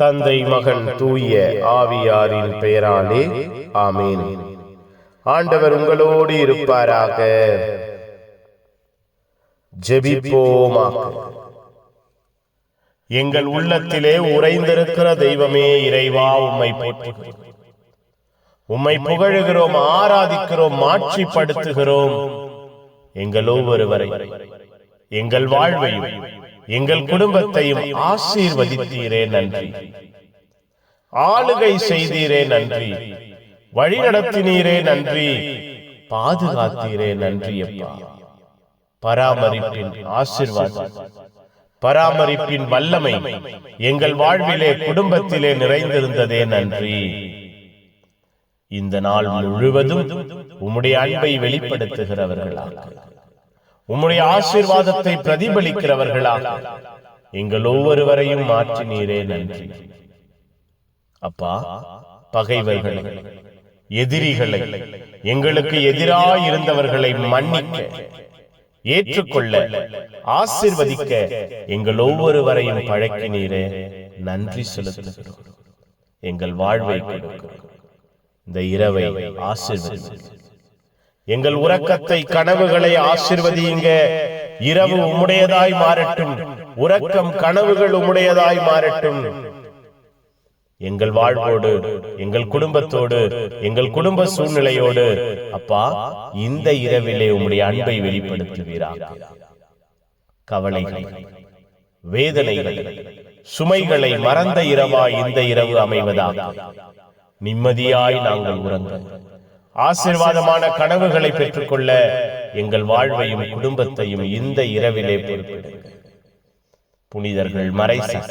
தந்தை மகன் தூய ஆவியாரின் பெயராலே ஆமீன். ஆண்டவர் உங்களோடு இருப்பாராக. ஜெபிப்போமா எங்கள் உள்ளத்திலே உறைந்திருக்கிற தெய்வமே இறைவா உம்மை போற்றுகிறோம். உம்மை புகழுகிறோம் ஆராதிக்கிறோம் மாட்சிப்படுத்துகிறோம். எங்கள் ஒவ்வொருவரை எங்கள் வாழ்வையும் எங்கள் குடும்பத்தையும் ஆசீர்வதித்தீரே நன்றி. ஆளுகை செய்தீரே நன்றி. வழிநடத்தினீரே நன்றி. பாதுகாத்தீரே நன்றி அப்பா. பராமரிப்பின் ஆசிர்வாதம். பராமரிப்பின் வல்லமை எங்கள் வாழ்விலே குடும்பத்திலே நிறைந்திருந்ததே நன்றி. இந்த நாள் முழுவதும் உம்முடைய அன்பை வெளிப்படுத்துகிறவர்களாக. உம்முடைய ஆசீர்வாதத்தை பிரதிபலிக்கிறவர்களாக. எங்கள் ஒவ்வொருவரையும் மாற்றினீரே நன்றி. அப்பா பகைவர்களை எதிரிகளை எங்களுக்கு எதிராய் இருந்தவர்களை மன்னிக்க ஏற்றுக்கொள்ள ஆசிர்வதிக்க எங்கள் ஒவ்வொருவரையும் பழக்கினீரே நன்றி செலுத்துகிறோம். எங்கள் வாழ்வை கொடுக்கிறோம். இந்த இரவை ஆசிர்வதிங்க எங்கள் உறக்கத்தை கனவுகளை ஆசிர்வதியுங்க. இரவு உம்முடையதாய் மாறட்டும். உறக்கம் கனவுகள் உம்முடையதாய் மாறட்டும். எங்கள் வாழ்வோடு எங்கள் குடும்பத்தோடு எங்கள் குடும்ப சூழ்நிலையோடு அப்பா இந்த இரவிலே உம்முடைய அன்பை வெளிப்படுத்துவீராக. கவலைகள் வேதனைகள் சுமைகளை மறந்த இரவாய் இந்த இரவு அமைவதாக. நிம்மதியாய் நாங்கள் உறங்க ஆசீர்வாதமான கனவுகளை பெற்றுக்கொள்ள எங்கள் வாழ்வையும் குடும்பத்தையும் இந்த இரவிலே பொறுப்பிடுங்க புனிதர்கள் மறைசா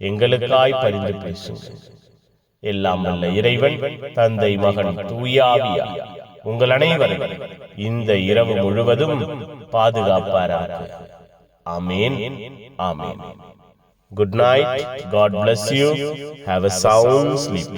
எங்களுக்காய் பரிந்து பேசுங்க எல்லாம் வல்ல இறைவன் தந்தை மகன் தூயாவியா உங்கள் அனைவரும் இந்த இரவு முழுவதும் பாதுகாப்பாராக. ஆமேன். ஆமேன். Good night God bless you have a sound sleep.